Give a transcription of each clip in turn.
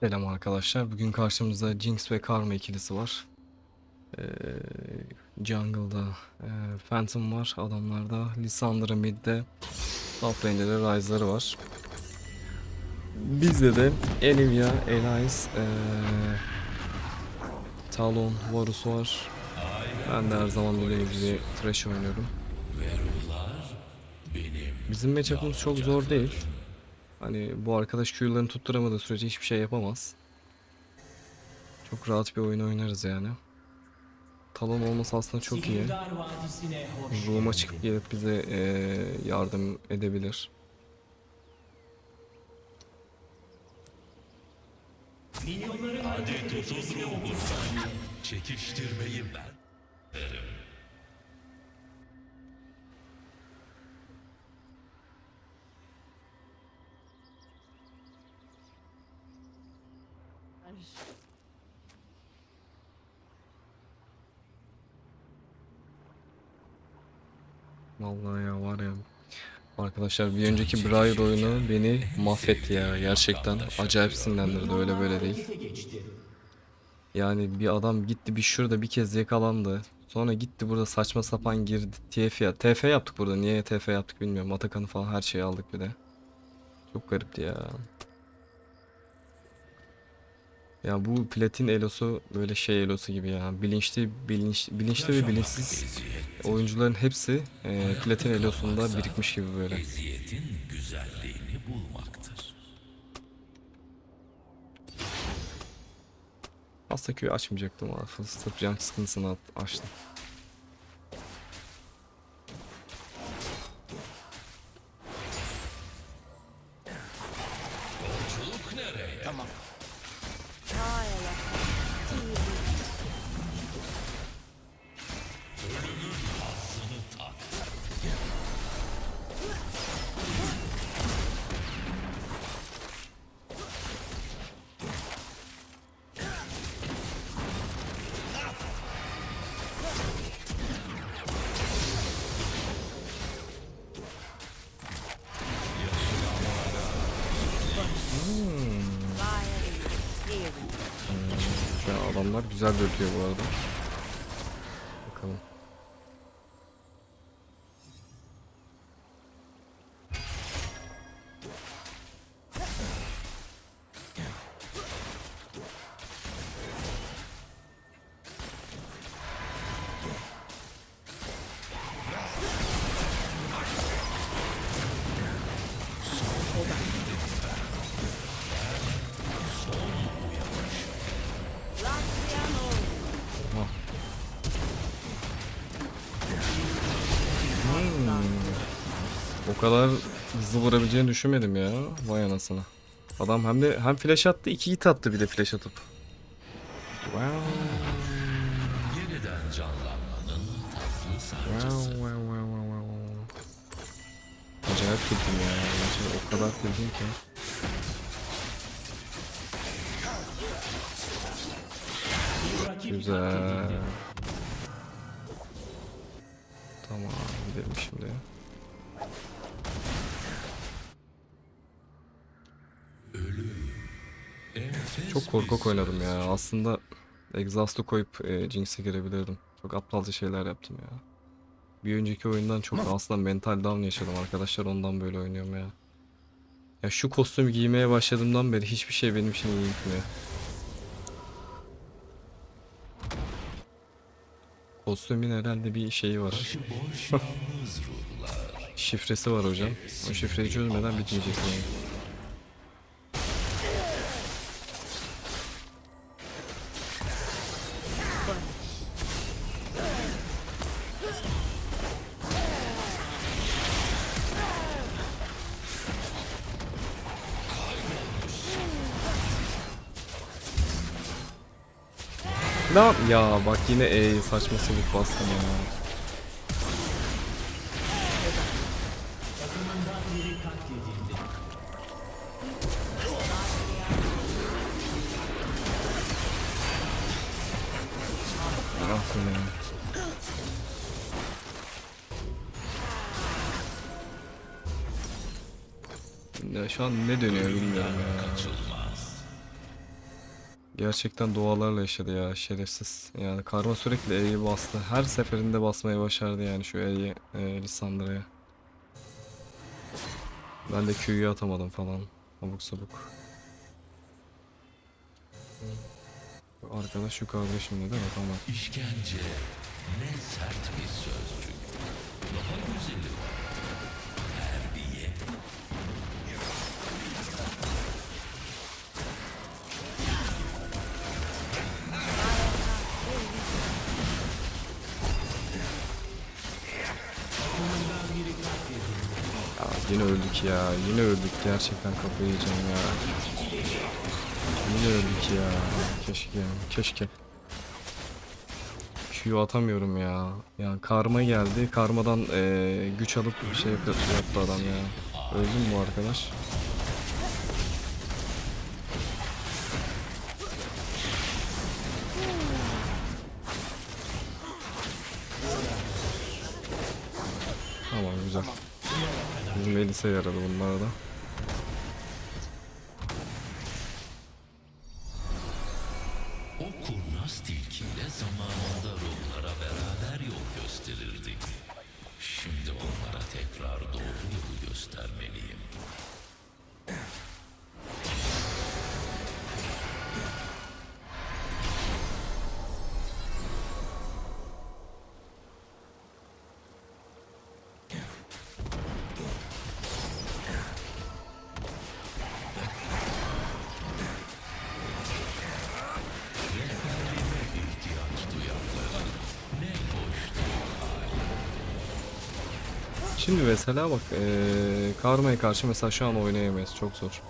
Selam arkadaşlar. Bugün karşımızda Jinx ve Karma ikilisi var. Ee, jungle'da e, Phantom var adamlarda. Lissandra mid'de. Top lane'de de Ryze'ları var. Bizde de Olivia, Elias, e, Talon, Varus var. Ben de her zaman dediğim gibi Thresh oynuyorum. Bizim matchup'ımız çok zor değil. Hani bu arkadaş Q'larını tutturamadığı sürece hiçbir şey yapamaz. Çok rahat bir oyun oynarız yani. Talon olması aslında çok iyi. Room'a çıkıp gelip bize eee, yardım edebilir. Geçmesine 30 saniye. Çekiştirmeyi ben. Vallahi ya var ya. Arkadaşlar bir önceki Briar oyunu beni mahvetti ya. Gerçekten acayip sinirlendirdi öyle böyle değil. Yani bir adam gitti bir şurada bir kez yakalandı. Sonra gitti burada saçma sapan girdi. TF ya. TF yaptık burada. Niye TF yaptık bilmiyorum. Atakan'ı falan her şeyi aldık bir de. Çok garipti ya. Ya bu platin elosu böyle şey elosu gibi ya. Bilinçli, bilinç, bilinçli ve bilinçsiz oyuncuların hepsi e, platin elosunda birikmiş gibi böyle. Eziyetin güzelliğini bulmaktır. Aslında köyü açmayacaktım sırf can sıkıntısını açtım. Güzel döküyor bu arada. O kadar hızlı vurabileceğini düşünmedim ya. Vay anasını. Adam hem de hem flash attı, iki hit attı bir de flash atıp. Wow. Yeniden canlanmanın tatlı Wow, wow, wow, wow, wow. Acayip güldüm ya. Gerçekten o kadar güldüm ki. Güzel. Tamam gidelim şimdi. Çok korkak oynadım ya. Aslında Exhaust'u koyup e, Jinx'e girebilirdim. Çok aptalca şeyler yaptım ya. Bir önceki oyundan çok aslında mental down yaşadım arkadaşlar ondan böyle oynuyorum ya. Ya şu kostümü giymeye başladığımdan beri hiçbir şey benim için iyi gitmiyor. Kostümün herhalde bir şeyi var. Şifresi var hocam. O şifreyi çözmeden bitmeyecek oyun. Yap- Ya bak yine E saçma salık bastım ya. Ah. Ya şu an ne dönüyor bilmiyorum ya. Gerçekten dualarla yaşadı ya şerefsiz. Yani karma sürekli E'yi bastı. Her seferinde basmayı başardı yani şu E'yi e, Lissandra'ya. Ben de Q'yu atamadım falan. Abuk sabuk. Bu Arkadaş yukarıda şimdi değil mi? Tamam. İşkence ne sert bir sözcük. Daha güzeli yine öldük ya. Yine öldük. Gerçekten kafayı yiyeceğim ya. Yine öldük ya. Keşke. Keşke. Q atamıyorum ya. Yani karma geldi. Karmadan eee, güç alıp şey yapı- yaptı adam ya. Öldü mü bu arkadaş? Elise yaradı bunlara da. Şimdi mesela bak eee Karma'ya karşı mesela şu an oynayamayız. Çok zor.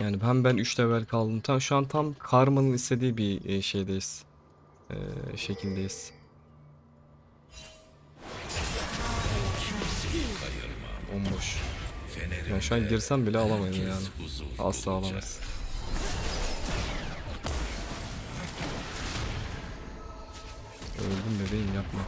Yani hem ben 3 level kaldım. Tam şu an tam Karma'nın istediği bir e, şeydeyiz. Eee şekildeyiz. Bomboş. Yani şu an girsem bile alamayız yani. Asla alamayız. Öldüm bebeğim yapma.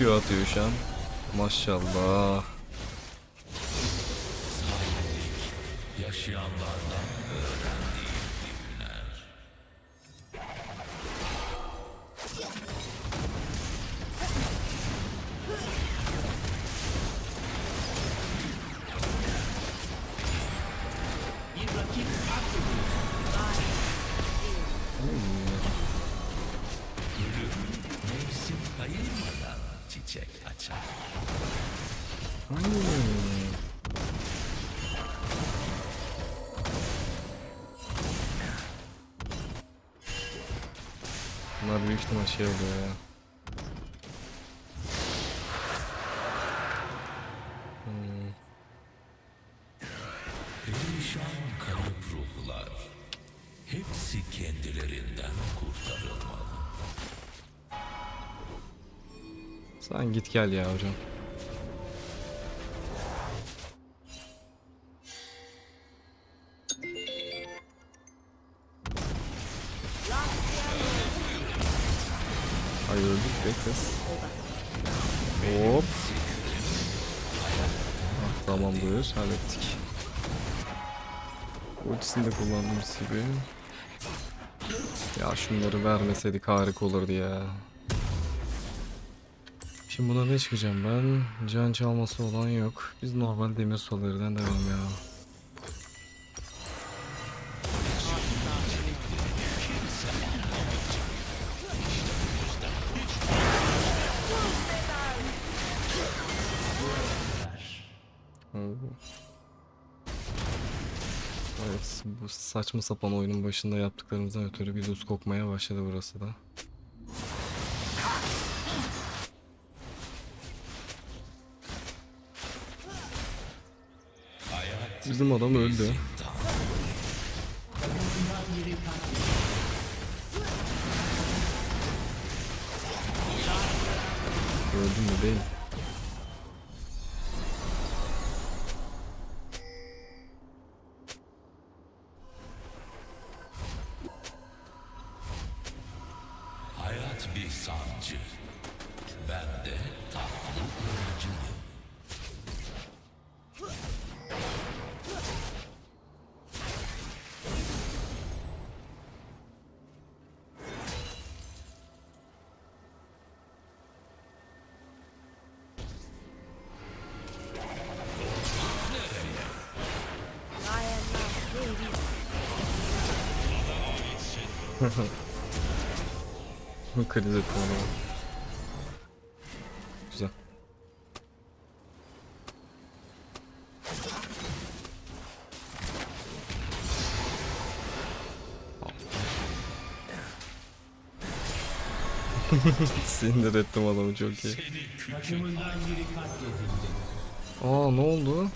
Q atıyor şu an. Maşallah. Bunlar büyük ihtimal şey oluyor ya. Hmm. Perişan ruhlar. Hepsi kendilerinden kurtarılmalı. Sen git gel ya hocam. Kız. Hop. Ah, tamamdır hallettik. Ultisini de kullandığımız gibi. Ya şunları vermeseydik harika olurdu ya. Şimdi buna ne çıkacağım ben? Can çalması olan yok. Biz normal demir sollarından devam ya. Saçma sapan oyunun başında yaptıklarımızdan ötürü bir luz kokmaya başladı burası da. Bizim adam öldü. Gördün mü değil. Hayat bir sancı. Ben de tatlı ılıcıyım. I am not ready. Kriz ettim adamı. Güzel. Sinir ettim adamı çok iyi. Aa ne oldu?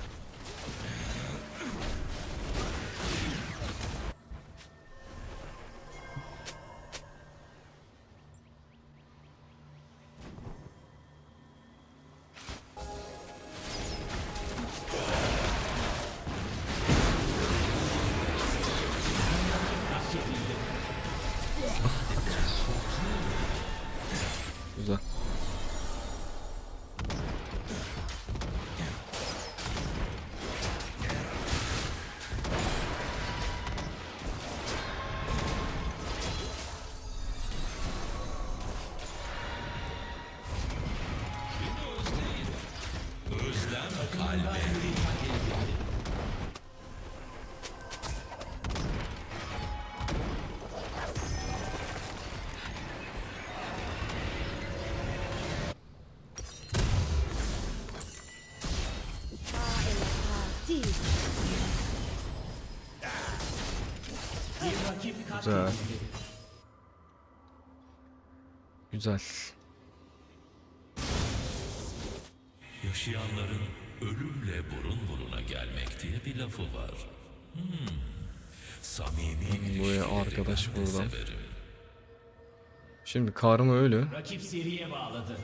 Değil. Güzel. Güzel. Yaşayanların ölümle burun buruna gelmek diye bir lafı var. Hmm. Samimi Bu ilişkileri arkadaş buradan. severim. Şimdi karma ölü. Rakip seriye bağladı.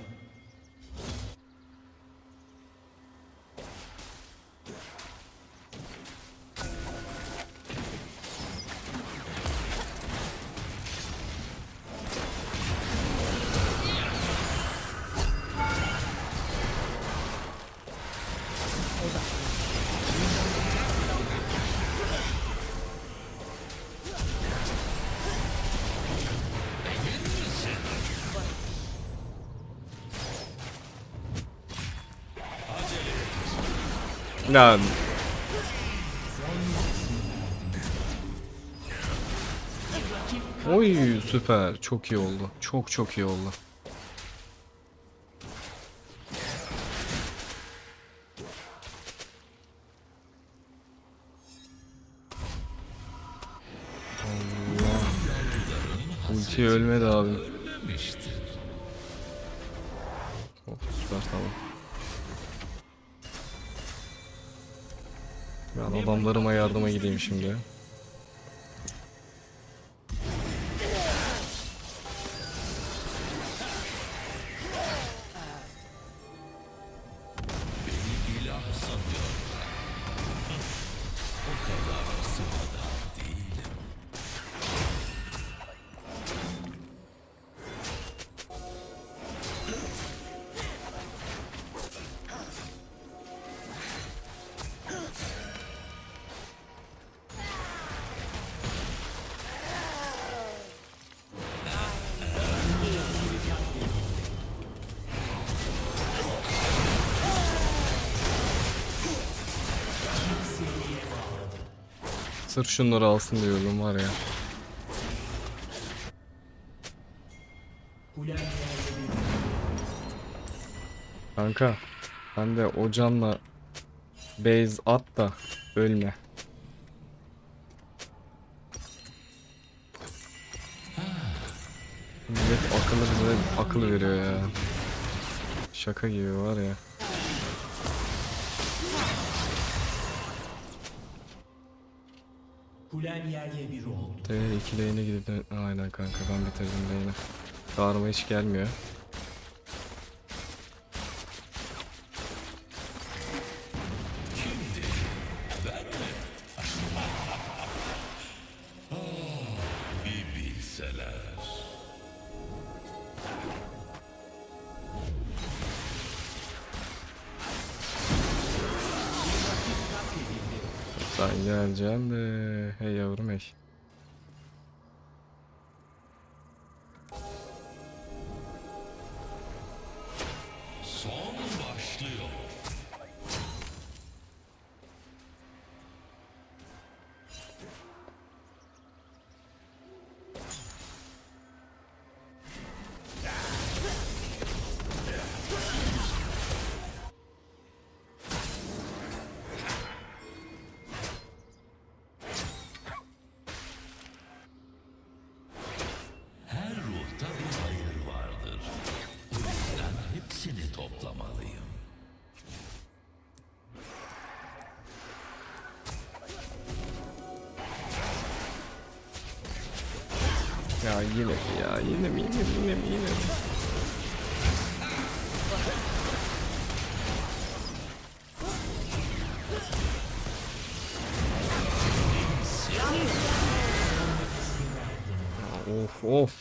Lan. Oy süper. Çok iyi oldu. Çok çok iyi oldu. Allah. Ulti ölmedi abi. Adamlarıma yardıma gideyim şimdi. Sırf şunları alsın diyorum var ya. Kanka sen de o canla base at da ölme. Millet akıllı akıl veriyor ya. Şaka gibi var ya. Kulen yerle bir oldu. T iki lane'e gidip aynen kanka ben bitirdim lane'i. Çağırma hiç gelmiyor. Yine mi ya yine mi yine mi yine mi yine mi? Of of.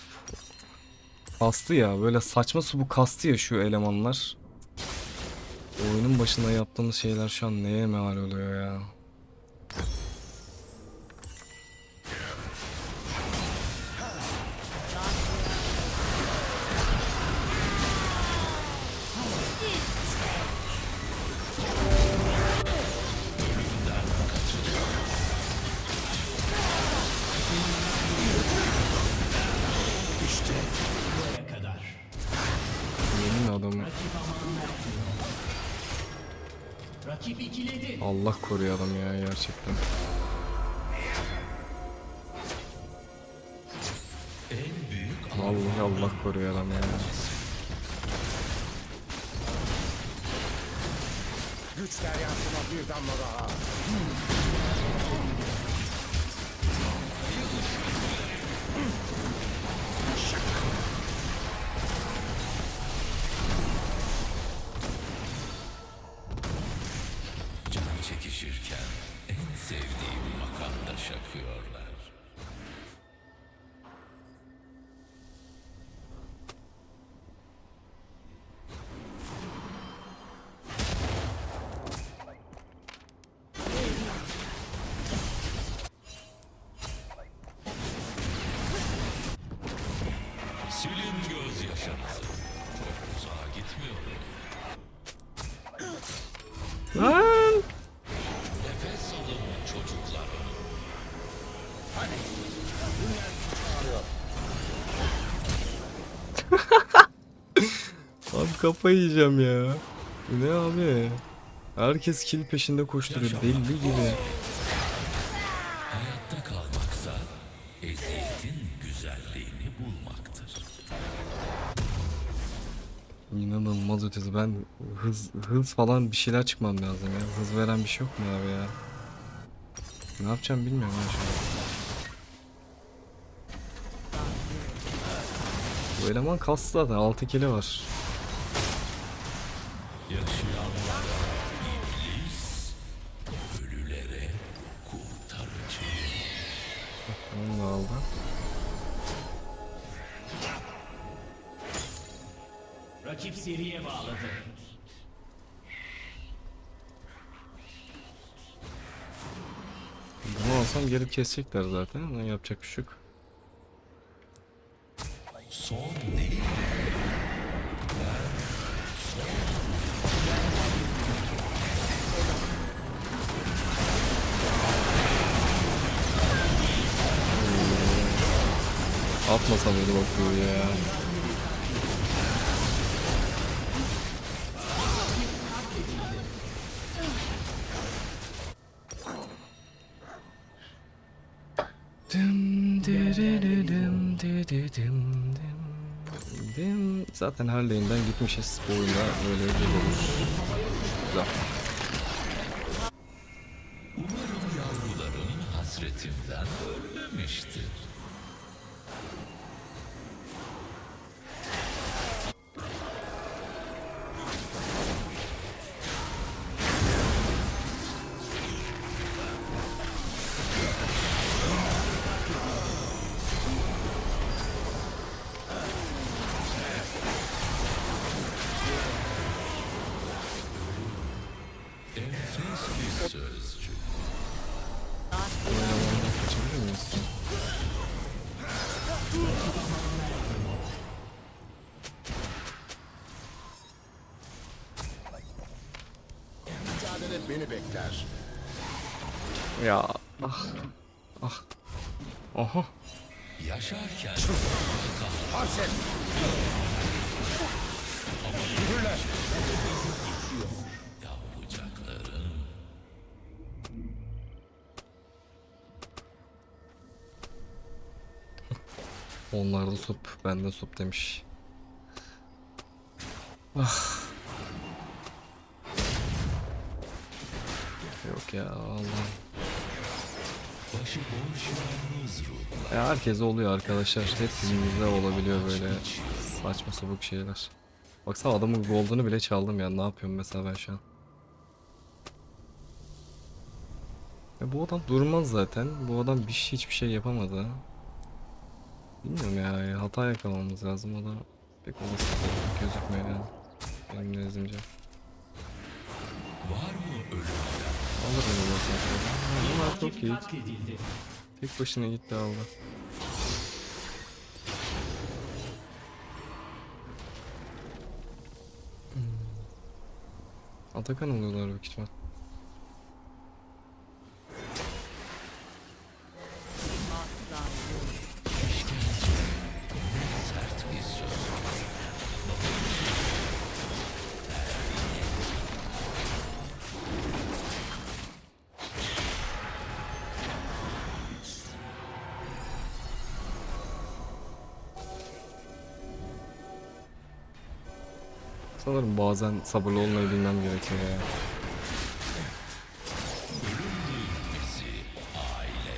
Kastı ya böyle saçma su bu kastı ya şu elemanlar. Oyunun başında yaptığımız şeyler şu an neye meal oluyor ya? Allah koruyor adam ya gerçekten. Vallahi Allah koruyor adam ya. Güç deryasına bir damla daha. Kafayı yiyeceğim ya. Bu ne abi? Herkes kill peşinde koşturuyor belli gibi. Hayatta kalmaksa eziyetin güzelliğini bulmaktır. İnanılmaz ötesi. Ben hız hız falan bir şeyler çıkmam lazım ya. Hız veren bir şey yok mu abi ya? Ne yapacağım bilmiyorum şu an. Bu eleman kastı zaten 6 kilo var. Gelip kesecekler zaten ama yapacak bir şey yok. Atmasam öyle bakıyor ya. Zaten her lane'den gitmişiz. Bu oyunda böyle bir olur. Güzel. Beni bekler. Ya ah ah. Aha. Yaşarken Harset. Mühürler. yavrucakların Onlarda sup, bende sup demiş. Ah. Ya Allah. Ya herkese oluyor arkadaşlar. Hepimizde olabiliyor böyle saçma sapık şeyler. Baksana adamın gold'unu bile çaldım ya. Ne yapıyorum mesela ben şu an? Ya bu adam durmaz zaten. Bu adam bir şey, hiçbir şey yapamadı. Bilmiyorum ya. Hata yakalamamız lazım. O da pek olası gözükmüyor yani. Benim nezdimce. Var mı ölüm? Alır öyle olsa. Bunlar çok iyi. Tek başına gitti aldı. Hmm. Atakan oluyorlar büyük ihtimal. Bazen sabırlı olmayı bilmem gerekiyor ya. Bizi aile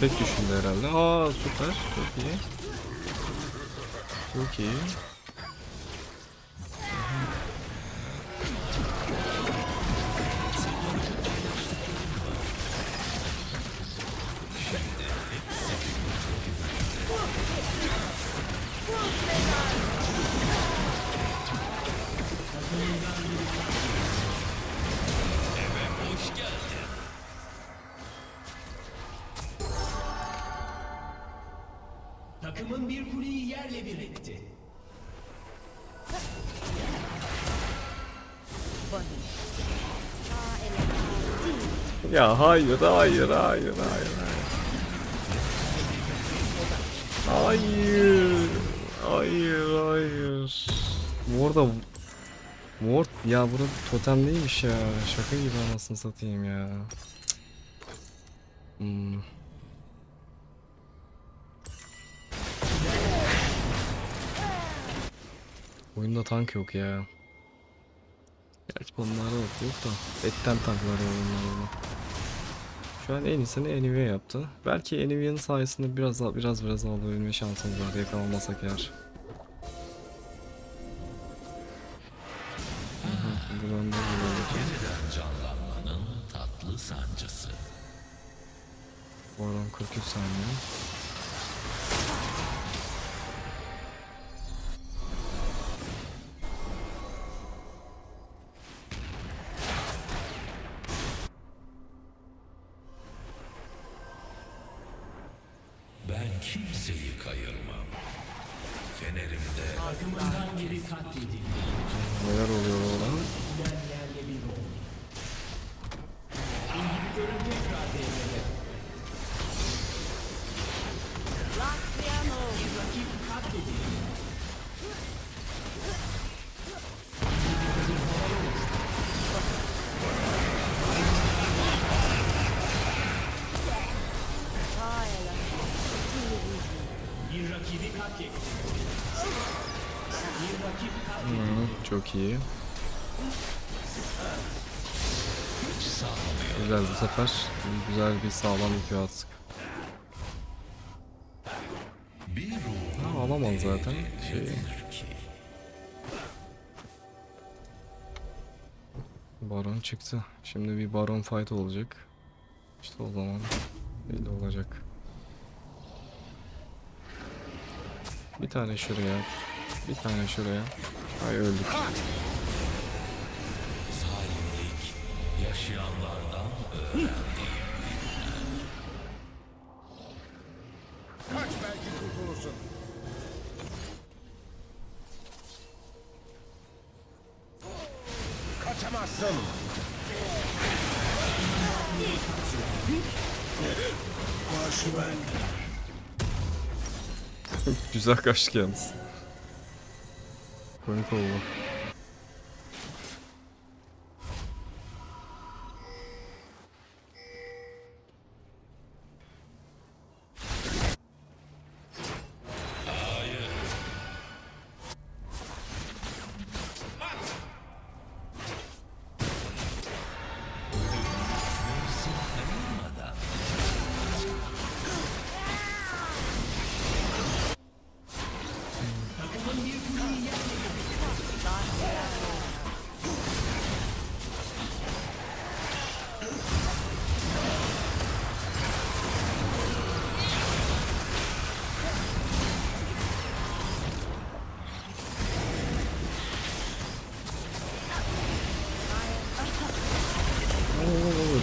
tek düşündü herhalde. Aa süper. Çok iyi. Çok iyi. Takımın bir kuleyi yerle bir etti. Ya hayır hayır hayır hayır hayır. Hayır. Hayır hayır. Bu arada Ward ya burada totem değilmiş ya. Şaka gibi anasını satayım ya. Hmm. Oyunda tank yok ya. Gerçi bunlarda da yok da. Etten tanklar var onlarda. Şu an en iyisini Enivia yaptı. Belki Enivia'nın sayesinde biraz daha biraz biraz alabilme şansımız var yakalanmasak eğer. Buradan da canlanmanın tatlı sancısı. Bu adam 43 saniye. Hı, çok iyi. Güzel bu sefer güzel bir sağlam bir köy Ha, alamaz zaten. Şey, baron çıktı. Şimdi bir baron fight olacak. İşte o zaman belli olacak. Bir tane şuraya. Bir tane şuraya. Ay öldük. Zalimlik yaşayanlardan öğrendiğim Kaç belki kurtulursun. Kaçamazsın. Güzel kaçtık yalnız. Komik oldu.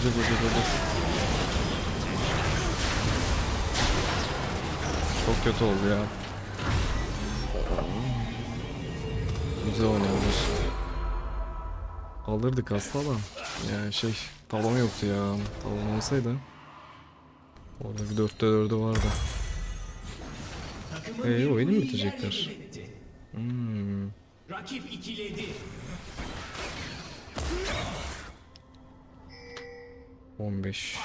Öcek öcek öcek. Çok kötü oldu ya. Güzel oynamış. Alırdık aslında da. Yani şey talon yoktu ya. Talon olsaydı. Orada bir dörtte dördü vardı. Eee oyunu mu bitirecekler? Hmm. Rakip ikiledi. 15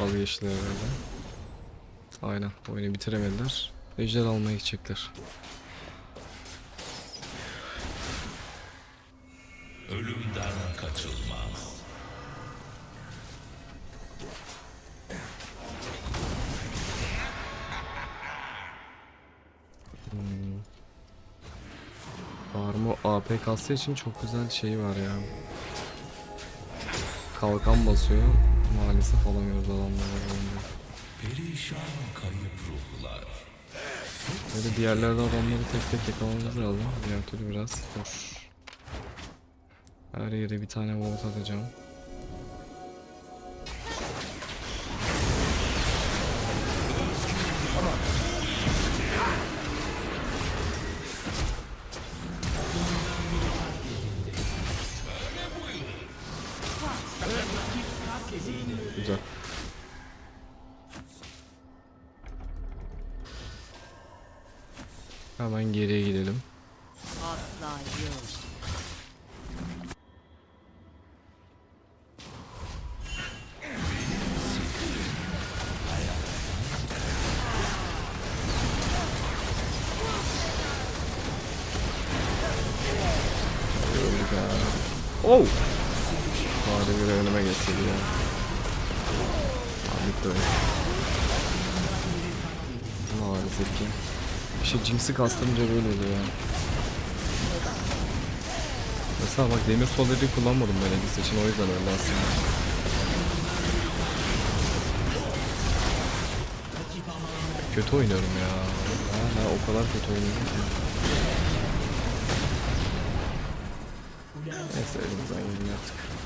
Vazgeçtiler herhalde. Aynen oyunu bitiremediler. Ejder almaya gidecekler. ölümden kaçılmaz. Farmı AP kastığı için çok güzel şey var ya. Kalkan basıyor. Maalesef alamıyoruz adamları. oyunda. Perişan kayıp ruhlar. Böyle diğerlerde adamları tek tek yakalamamız lazım. Diğer türlü biraz zor. Her yere bir tane volt atacağım. Oh! Bari bir önüme geçseydi ya. Abi bitti oyun. Maalesef ki. İşte Jinx'i kastırınca böyle oluyor ya. Mesela bak demir soleri kullanmadım ben Edis için o yüzden öyle aslında. Kötü oynuyorum ya. Hala o kadar kötü oynuyorum ki. Neyse elimizden geleni yaptık.